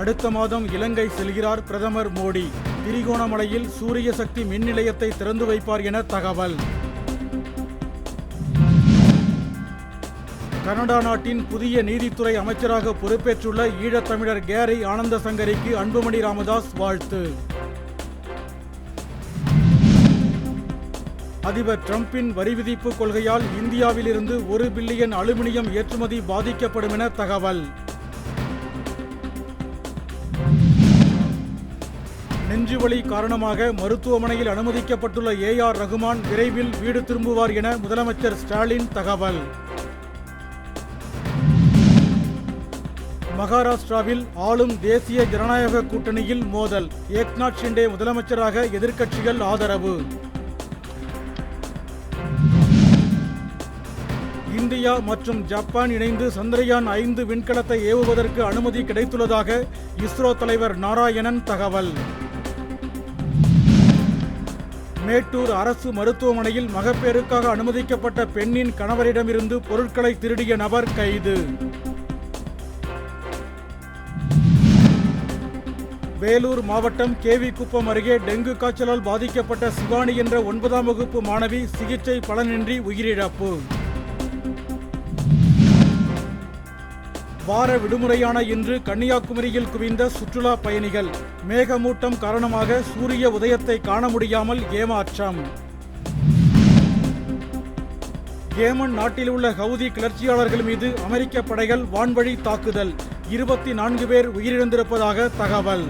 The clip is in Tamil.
அடுத்த மாதம் இலங்கை செல்கிறார் பிரதமர் மோடி. திரிகோணமலையில் சூரிய சக்தி மின் நிலையத்தை திறந்து வைப்பார் என தகவல். கனடா நாட்டின் புதிய நீதித்துறை அமைச்சராக பொறுப்பேற்றுள்ள ஈழத்தமிழர் கேரி ஆனந்த சங்கரிக்கு அன்புமணி ராமதாஸ் வாழ்த்து. அதிபர் டிரம்பின் வரி விதிப்பு கொள்கையால் இந்தியாவிலிருந்து ஒரு பில்லியன் அலுமினியம் ஏற்றுமதி பாதிக்கப்படும் என தகவல். நெஞ்சுவலி காரணமாக மருத்துவமனையில் அனுமதிக்கப்பட்டுள்ள ஏ ஆர் ரகுமான் விரைவில் வீடு திரும்புவார் என முதலமைச்சர் ஸ்டாலின் தகவல். மகாராஷ்டிராவில் ஆளும் தேசிய ஜனநாயக கூட்டணியில் மோதல். ஏக்நாத் ஷிண்டே முதலமைச்சராக எதிர்க்கட்சிகள் ஆதரவு. இந்தியா மற்றும் ஜப்பான் இணைந்து சந்திரயான் ஐந்து விண்கலத்தை ஏவுவதற்கு அனுமதி கிடைத்துள்ளதாக இஸ்ரோ தலைவர் நாராயணன் தகவல். மேட்டூர் அரசு மருத்துவமனையில் மகப்பேறுக்காக அனுமதிக்கப்பட்ட பெண்ணின் கணவரிடமிருந்து பொருட்களை திருடிய நபர் கைது. வேலூர் மாவட்டம் கேவிக்குப்பம் அருகே டெங்கு காய்ச்சலால் பாதிக்கப்பட்ட சிவானி என்ற ஒன்பதாம் வகுப்பு மாணவி சிகிச்சை பலனின்றி உயிரிழப்பு. வார விடுமுறையான இன்று கன்னியாகுமரியில் குவிந்த சுற்றுலா பயணிகள். மேகமூட்டம் காரணமாக சூரிய உதயத்தை காண முடியாமல் ஏமாற்றம். ஏமன் நாட்டில் உள்ள ஹவுதி கிளர்ச்சியாளர்கள் மீது அமெரிக்க படைகள் வான்வழி தாக்குதல். இருபத்தி நான்கு பேர் உயிரிழந்திருப்பதாக தகவல்.